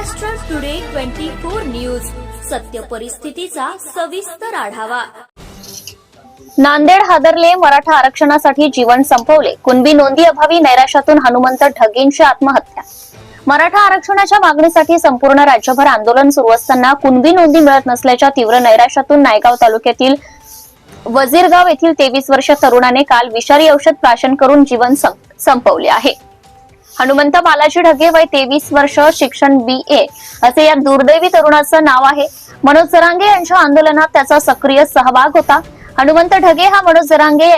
Maharashtra today twenty four news सत्य परिस्थितीचा सविस्तर आढावा. नांदेड हादरले मराठा आरक्षणासाठी जीवन संपवले. कुणबी नोंदी अभावी नैराश्यातून हनुमंत ढगेंची आत्महत्या. मराठा आरक्षणाच्या मागणीसाठी संपूर्ण राज्यभर आंदोलन सुरू असताना कुणबी नोंदी मिळत नसल्याच्या तीव्र नैराश्यातून नायगाव तालुक्यातील वजीरगाव येथील तेवीस वर्ष तरुणाने काल विषारी औषध प्राशन करून जीवन संपवले आहे. हनुमंत बालाजी ढगे वय तेवीस वर्ष शिक्षण बी ए असे या दुर्दैवी तरुणाचं नाव आहे. मनोज जरांगे यांच्या आंदोलनात त्याचा सक्रिय सहभाग होता. हनुमंत ढगे हा मनोज जरांगे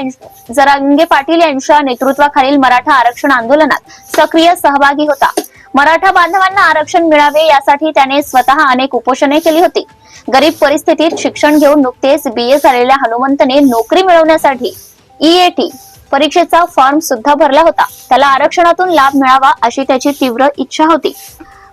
जरांगे पाटील यांच्या नेतृत्वाखालील मराठा आरक्षण आंदोलनात सक्रिय सहभागी होता. मराठा बांधवांना आरक्षण मिळावे यासाठी त्याने स्वतः अनेक उपोषणे केली होती. गरीब परिस्थितीत शिक्षण घेऊन नुकतेच बी ए झालेल्या हनुमंतने नोकरी मिळवण्यासाठी ईएटी परीक्षेचा फॉर्म सुद्धा भरला होता. त्याला आरक्षणातून लाभ मिळावा अशी त्याची तीव्र इच्छा होती.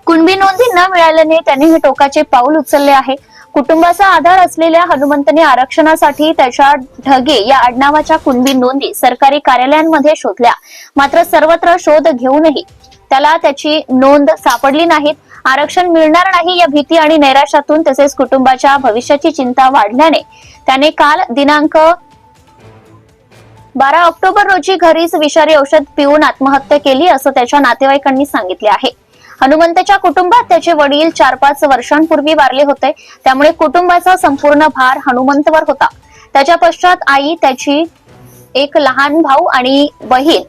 कुणबी नोंदी न मिळाल्याने त्यांनी हे टोकाचे पाऊल उचलले आहे. कुटुंबाचा आधार असलेल्या हनुमंतने आरक्षणासाठी त्याच्या ढगे या आडनावाच्या कुणबी नोंदी सरकारी कार्यालयांमध्ये शोधल्या. मात्र सर्वत्र शोध घेऊनही त्याला त्याची नोंद सापडली नाहीत. आरक्षण मिळणार नाही या भीती आणि नैराश्यातून तसेच कुटुंबाच्या भविष्याची चिंता वाढल्याने त्याने काल दिनांक बारा ऑक्टोबर रोजी घरीच विषारी औषध पिऊन आत्महत्या केली असं त्याच्या नातेवाईकांनी सांगितले आहे. हनुमंतच्या कुटुंबात त्याचे वडील चार पाच वर्षांपूर्वी वारले होते. त्यामुळे कुटुंबाचा संपूर्ण भार हनुमंतवर होता. त्याच्या पश्चात आई त्याची एक लहान भाऊ आणि बहीण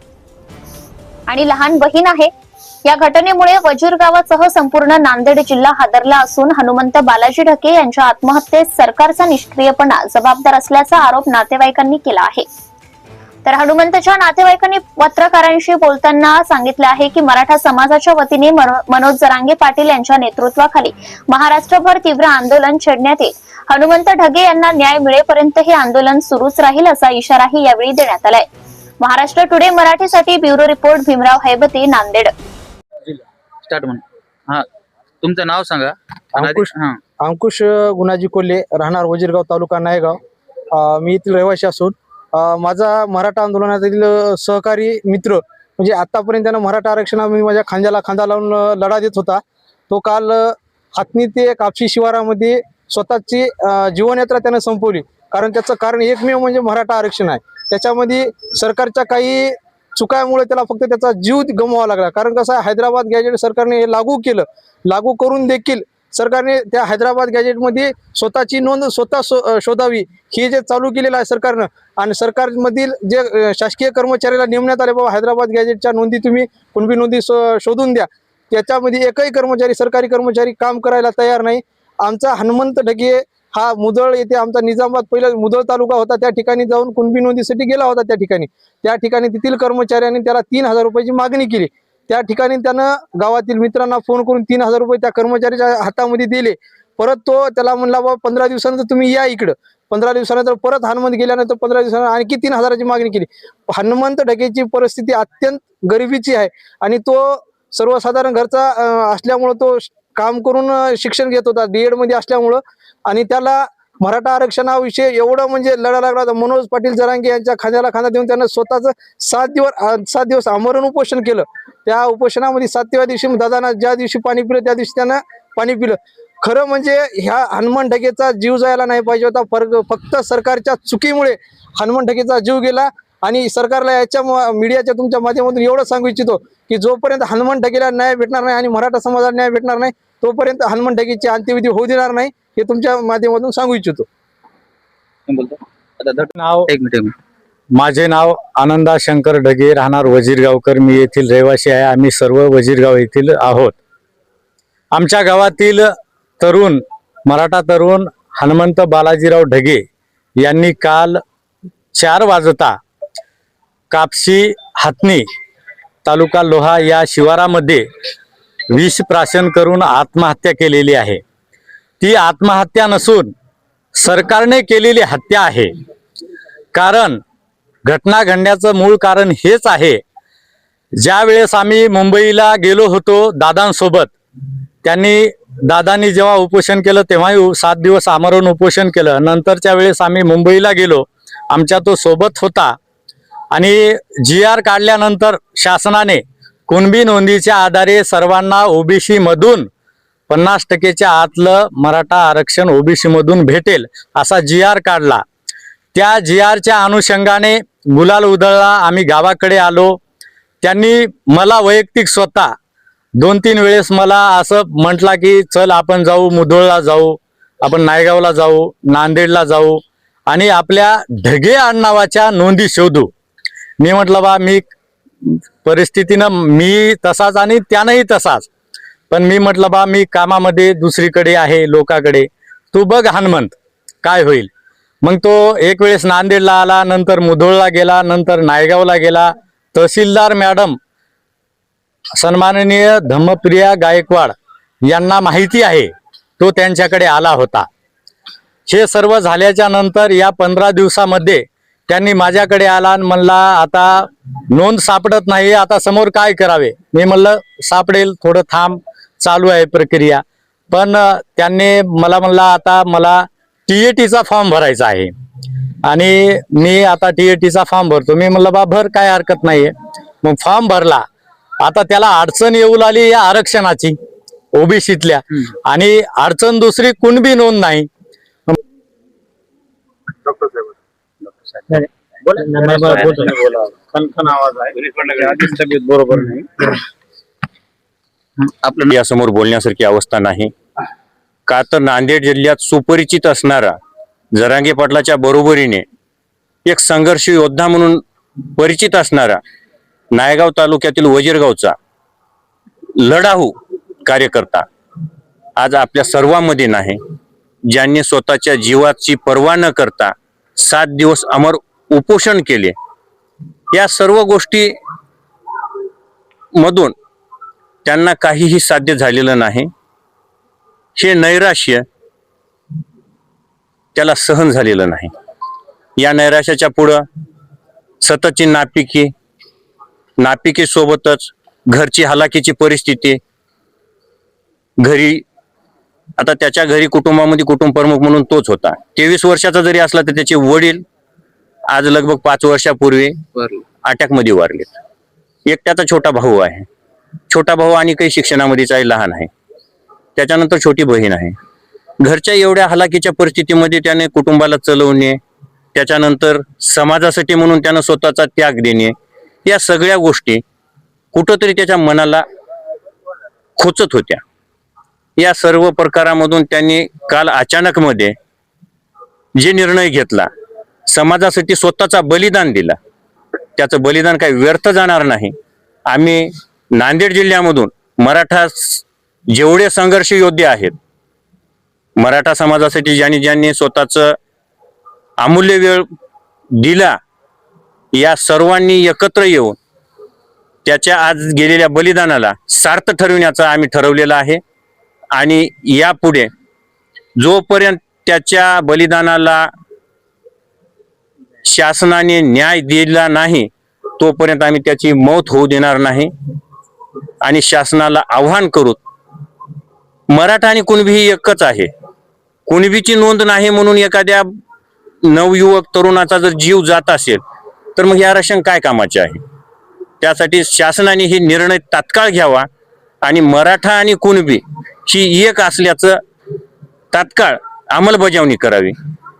आणि लहान बहीण आहे. या घटनेमुळे वजीर गावासह संपूर्ण नांदेड जिल्हा हादरला असून हनुमंत बालाजी ढके यांच्या आत्महत्येत सरकारचा निष्क्रियपणा जबाबदार असल्याचा आरोप नातेवाईकांनी केला आहे. तर हनुमंतच्या नातेवाईकांनी पत्रकारांशी बोलताना सांगितलं आहे की मराठा समाजाच्या वतीने मनो- मनोज जरांगे पाटील यांच्या नेतृत्वाखाली महाराष्ट्रभर तीव्र आंदोलन छेडण्यात येईल. हनुमंत ढगे यांना न्याय मिळेपर्यंत हे आंदोलन सुरूच राहील असा इशाराही यावेळी देण्यात आलाय. महाराष्ट्र टुडे मराठीसाठी bureau report Bhimrao Haibate Nanded. Start हा तुमचं नाव सांगा. अंकुश. हा. अंकुश गुणाजी कोल्हे राहणार वजीरगाव तालुका नायगाव. अ, मी येथील रहिवासी असून माझा मराठा आंदोलनातील सहकारी मित्र म्हणजे आतापर्यंत त्यांना मराठा मी माझ्या खांद्याला खांदा लावून लढा देत होता. तो काल हातनी ते कापशी शिवारामध्ये स्वतःची जीवनयात्रा त्यानं संपवली. कारण त्याचं कारण एकमेव म्हणजे मराठा आरक्षण आहे. त्याच्यामध्ये सरकारच्या काही चुकामुळे त्याला फक्त त्याचा जीव गमवावा लागला. कारण कसं आहे हैदराबाद गॅजेट सरकारने हे लागू केलं. लागू करून देखील सरकारने त्या हैदराबाद गॅजेटमध्ये स्वतःची नोंद स्वतः शोधावी हे जे चालू केलेलं आहे सरकारनं. आणि सरकारमधील जे शासकीय कर्मचाऱ्याला नेमण्यात आले बाबा हैदराबाद गॅजेटच्या नोंदी तुम्ही कुणबी नोंदी शोधून द्या. त्याच्यामध्ये एकही कर्मचारी सरकारी कर्मचारी काम करायला तयार नाही. आमचा हनुमंत ढगे हा मुदळ येथे आमचा निजामाबाद पहिला मुदळ तालुका होता त्या ठिकाणी जाऊन कुणबी नोंदीसाठी गेला होता त्या ठिकाणी. त्या ठिकाणी तेथील कर्मचाऱ्यांनी त्याला तीन हजार रुपयाची मागणी केली. त्या ठिकाणी त्यानं गावातील मित्रांना फोन करून तीन हजार रुपये त्या कर्मचाऱ्याच्या हातामध्ये दिले. परत तो त्याला म्हणला बाबा पंधरा दिवसानंतर तुम्ही या इकडं. पंधरा दिवसानंतर परत हनुमंत गेल्यानंतर पंधरा दिवसानंतर आणखी तीन हजाराची मागणी केली. हनुमंत ढगेची परिस्थिती अत्यंत गरिबीची आहे आणि तो सर्वसाधारण घरचा असल्यामुळं तो काम करून शिक्षण घेत होता डी मध्ये असल्यामुळं. आणि त्याला मराठा आरक्षणाविषयी एवढं म्हणजे लढा लागला होता. मनोज पाटील जरांगे यांच्या खांद्याला खांदा देऊन त्यानं स्वतःच सात दिवस सात दिवस आमरण उपोषण केलं. त्या उपोषणामध्ये सातव्या दिवशी दादांना ज्या दिवशी पाणी पिलं त्या दिवशी त्यानं पाणी पिलं. खरं म्हणजे ह्या हनुमान ढगेचा जीव जायला नाही पाहिजे होता. फरक फक्त सरकारच्या चुकीमुळे हनुमान ढगेचा जीव गेला आणि सरकारला याच्या मीडियाच्या तुमच्या माध्यमातून एवढं सांगू इच्छितो की जोपर्यंत हनुमान ढगेला न्याय भेटणार नाही आणि मराठा समाजाला न्याय भेटणार नाही तोपर्यंत हनुमान ढगेची अंत्यविधी होऊ देणार नाही हे तुमच्या माध्यमातून सांगू इच्छितो. कोण बोलतो. आता धड- नाव एक मिनिट एक मिनिट. माझे नाव आनंदा शंकर ढगे राहणार वजीरगावकर. मी येथील रहिवासी आहे. आम्ही सर्व वजीरगाव येथील आहोत. आमच्या गावातील तरुण मराठा तरुण हनुमंत बालाजीराव ढगे यांनी काल चार वाजता कापशी हातनी तालुका लोहा या शिवारामध्ये विष प्राशन करून आत्महत्या केलेली आहे. ती आत्महत्या नसून सरकारने केलेली हत्या आहे. कारण घटना घडण्याचं मूळ कारण हेच आहे. ज्या वेळेस आम्ही मुंबईला गेलो होतो दादांसोबत त्यांनी दादांनी जेव्हा उपोषण केलं तेव्हाही सात दिवस आमरण उपोषण केलं. नंतरच्या वेळेस आम्ही मुंबईला गेलो आमच्या तो सोबत होता. आणि जी आर काढल्यानंतर शासनाने कुणबी नोंदीच्या आधारे सर्वांना ओबीसी मधून पन्नास टक्केच्या आतलं मराठा आरक्षण ओबीसी मधून भेटेल असा जी आर काढला. त्या जी आरच्या अनुषंगाने गुलाल उधळला आम्ही गावाकडे आलो. त्यांनी मला वैयक्तिक स्वतः दोन तीन वेळेस मला असं म्हटला की चल आपण जाऊ मुधोळला जाऊ आपण नायगावला जाऊ नांदेडला जाऊ आणि आपल्या ढगे आडनावाच्या नोंदी शोधू. मी म्हटलं बा मी परिस्थितीनं मी तसाच आणि त्यानंही तसाच. पण मी म्हटलं बा मी कामामध्ये दुसरीकडे आहे लोकाकडे. तू बघ हनुमंत काय होईल. मग तो एक वेळेस नांदेडला आला नंतर मुधोळला गेला नंतर नायगावला गेला. तहसीलदार मॅडम सन्माननीय धम्मप्रिया गायकवाड यांना माहिती आहे तो त्यांच्याकडे आला होता. हे सर्व झाल्याच्यानंतर या पंधरा दिवसामध्ये त्यांनी माझ्याकडे आला आणि म्हणला आता नोंद सापडत नाही आता समोर काय करावे? मी म्हणलं सापडेल थोडं थांब चालू आहे प्रक्रिया. पण त्यांनी मला म्हणला आता मला टीएटीचा फॉर्म भरायचा आहे. आणि मी आता टीएटीचा फॉर्म भरतो. मी म्हणलं बा भर काय हरकत नाहीये. मग फॉर्म भरला. आता त्याला अडचण येऊ लागली या आरक्षणाची ओबीसीतल्या. आणि अडचण दुसरी कुणबी नोंद नाही. आपलं यासमोर बोलण्यासारखी अवस्था नाही. का तर नांदेड जिल्ह्यात सुपरिचित असणारा जरांगे पाटलाच्या बरोबरीने एक संघर्ष योद्धा म्हणून परिचित असणारा नायगाव तालुक्यातील वजीरगावचा लढाऊ कार्यकर्ता आज आपल्या सर्वांमध्ये नाही ज्यांनी स्वतःच्या जीवाची पर्वा न करता सात दिवस अमर उपोषण केले. या सर्व गोष्टी मधून त्यांना काहीही साध्य झालेलं नाही. हे नैराश्य त्याला सहन झालेलं नाही. या नैराश्याच्या पुढं सततची नापिकी नापिकी सोबतच घरची हलाखीची परिस्थिती घरी आता त्याच्या घरी कुटुंबामध्ये कुटुंब प्रमुख म्हणून तोच होता. तेवीस वर्षाचा जरी असला तर त्याचे वडील आज लगभग पाच वर्षापूर्वी अटॅकमध्ये वारलेत. एक त्याचा छोटा भाऊ आहे. छोटा भाऊ आणि काही शिक्षणामध्येच आहे लहान आहे. त्याच्यानंतर छोटी बहीण आहे. घरच्या एवढ्या हलाखीच्या परिस्थितीमध्ये त्याने कुटुंबाला चलवणे त्याच्यानंतर समाजासाठी म्हणून त्यानं स्वतःचा त्याग देणे या सगळ्या गोष्टी कुठंतरी त्याच्या मनाला खोचत होत्या. या सर्व प्रकारामधून त्यांनी काल अचानकमध्ये जे निर्णय घेतला समाजासाठी स्वतःचा बलिदान दिला. त्याचं बलिदान काही व्यर्थ जाणार नाही. आम्ही नांदेड जिल्ह्यामधून मराठा जेवढे संघर्ष योद्धे आहेत मराठा समाजासाठी ज्यांनी ज्यांनी स्वतःचं अमूल्य वेळ दिला या सर्वांनी एकत्र येऊन त्याच्या आज गेलेल्या बलिदानाला सार्थ ठरविण्याचं आम्ही ठरवलेलं आहे. आणि यापुढे जोपर्यंत त्याच्या बलिदानाला शासनाने न्याय दिला नाही तोपर्यंत आम्ही त्याची मौत होऊ देणार नाही. आणि शासनाला आव्हान करू मराठा आणि कुणबी ही एकच आहे. कुणबीची नोंद नाही म्हणून एखाद्या नवयुवक तरुणाचा जर जीव जात असेल तर मग हे आरक्षण काय कामाचे आहे? त्यासाठी शासनाने ही निर्णय तात्काळ घ्यावा आणि मराठा आणि कुणबी ही एक असल्याचं तात्काळ अंमलबजावणी करावी.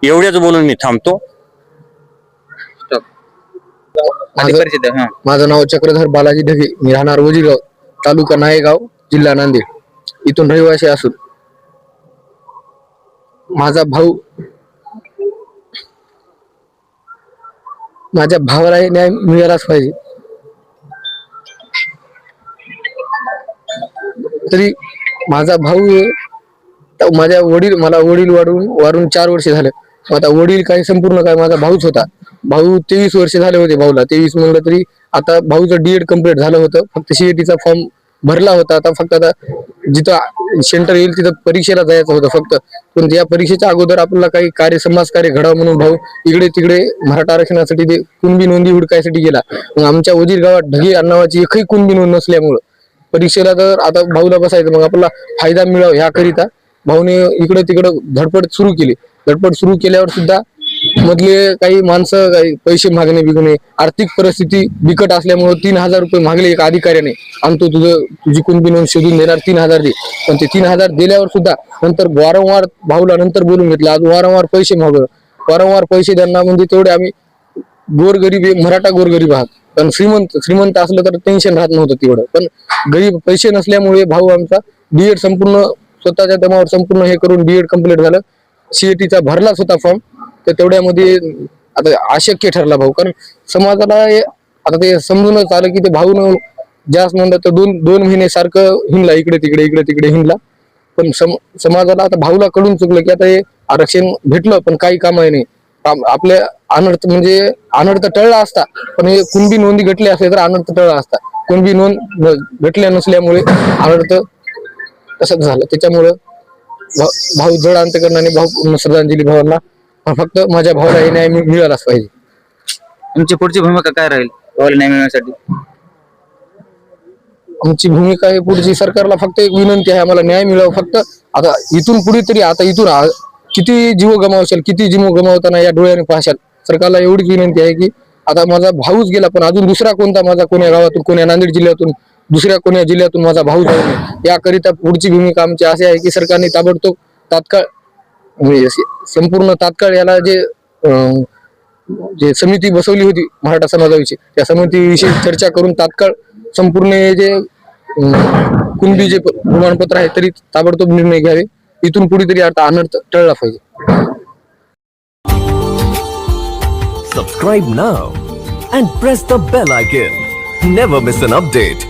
एवढेच बोलून मी थांबतो. हा. माझं नाव चक्रधर बालाजी ढगे. मी राहणार वजीरगाव तालुका नायगाव जिल्हा नांदेड. इथून रहिवासी असून. माझा भाऊ माझ्या भावाला हे न्याय मिळालाच पाहिजे. तरी माझा भाऊ माझ्या वडील मला वडील वाढून वाढून चार वर्ष झाले. आता वडील काही संपूर्ण काय माझा भाऊच होता. भाऊ तेवीस वर्ष झाले होते भाऊला. तेवीस म्हणलं तरी आता भाऊचं डीएड कंप्लीट झालं होतं. फक्त सीएटीचा फॉर्म भरला होता. आता फक्त आता जिथं सेंटर येईल तिथं परीक्षेला जायचं होतं फक्त. पण या परीक्षेच्या अगोदर आपल्याला काही कार्य समाज कार्य घडावं म्हणून भाऊ इकडे तिकडे मराठा आरक्षणासाठी ते कुणबी नोंदी हुडकायसाठी गेला. मग आमच्या वजीर गावात ढगे नावाची एकही कुणबी नोंद नसल्यामुळं परीक्षेला तर आता भाऊला बसायचं. मग आपला फायदा मिळावा ह्याकरिता भाऊने इकडे तिकडे धडपड सुरू केली. धडपड सुरू केल्यावर सुद्धा मधले काही माणसं काही पैसे मागणे बिगणे आर्थिक परिस्थिती बिकट असल्यामुळे तीन हजार रुपये मागले एक अधिकाऱ्याने. आणि तो तुझं तुझी कुणबी नोंद शोधून देणार तीन हजार दे. पण ते तीन हजार दिल्यावर सुद्धा नंतर वारंवार भाऊला नंतर बोलून घेतलं. आज वारंवार पैसे माग. वारंवार पैसे त्यांना म्हणजे तेवढे आम्ही गोरगरीब मराठा गोरगरीब आहात. पण श्रीमंत श्रीमंत असलं तर टेन्शन राहत नव्हतं तेवढं. पण गरीब पैसे नसल्यामुळे भाऊ आमचा बीएड संपूर्ण स्वतःच्या दमावर संपूर्ण हे करून बीएड कंप्लीट झालं. सीएटीचा भरलाच होता फॉर्म तर तेवढ्यामध्ये आता अशक्य ठरला भाऊ. कारण समाजाला आता ते समजूनच आलं की ते भाऊ न जास्त म्हणलं तर दोन दोन महिने सारखं हिंडला इकडे तिकडे इकडे तिकडे हिंडला. पण सम समाजाला आता भाऊला कळून चुकलं की आता हे आरक्षण भेटलं पण काही काम आहे नाही. आपले आपल्या अनर्थ म्हणजे अनर्थ टळला असता पण हे कुणबी नोंदी घटली असले तर अनर्थ टळला असता. कुणबी नोंद घटल्या नसल्यामुळे अनर्थ तसंच झालं. त्याच्यामुळं भाऊ जड अंतकरणाने भाऊ श्रद्धांजली भावांना फक्त माझ्या भावाला हे न्याय मिळ- मिळालाच पाहिजे. तुमची पुढची भूमिका काय राहील भावाला न्याय मिळण्यासाठी? आमची भूमिका आहे पुढची सरकारला फक्त एक विनंती आहे आम्हाला न्याय मिळावा फक्त. आता इथून पुढे तरी आता इथून आ- किती जीव गमावशाल किती जीव गमावताना या डोळ्याने पाहशाल? सरकारला एवढीच विनंती आहे की आता माझा भाऊच गेला पण अजून दुसरा कोणता माझा कोण्या गावातून कोण्या नांदेड जिल्ह्यातून दुसऱ्या कोण्या जिल्ह्यातून माझा भाऊ जाऊ नये? याकरिता पुढची भूमिका आमची अशी आहे की सरकारने ताबडतोब तात्काळ म्हणजे संपूर्ण तात्काळ याला जे जे समिती बसवली होती मराठा समाजाविषयी त्या समितीविषयी चर्चा करून तात्काळ संपूर्ण जे अं, कुणबी जे प्रमाणपत्र आहे तरी ताबडतोब निर्णय घ्यावे. इथून पुढे तरी आता अनर्थ टळला पाहिजे. Subscribe now and press the bell icon never miss an update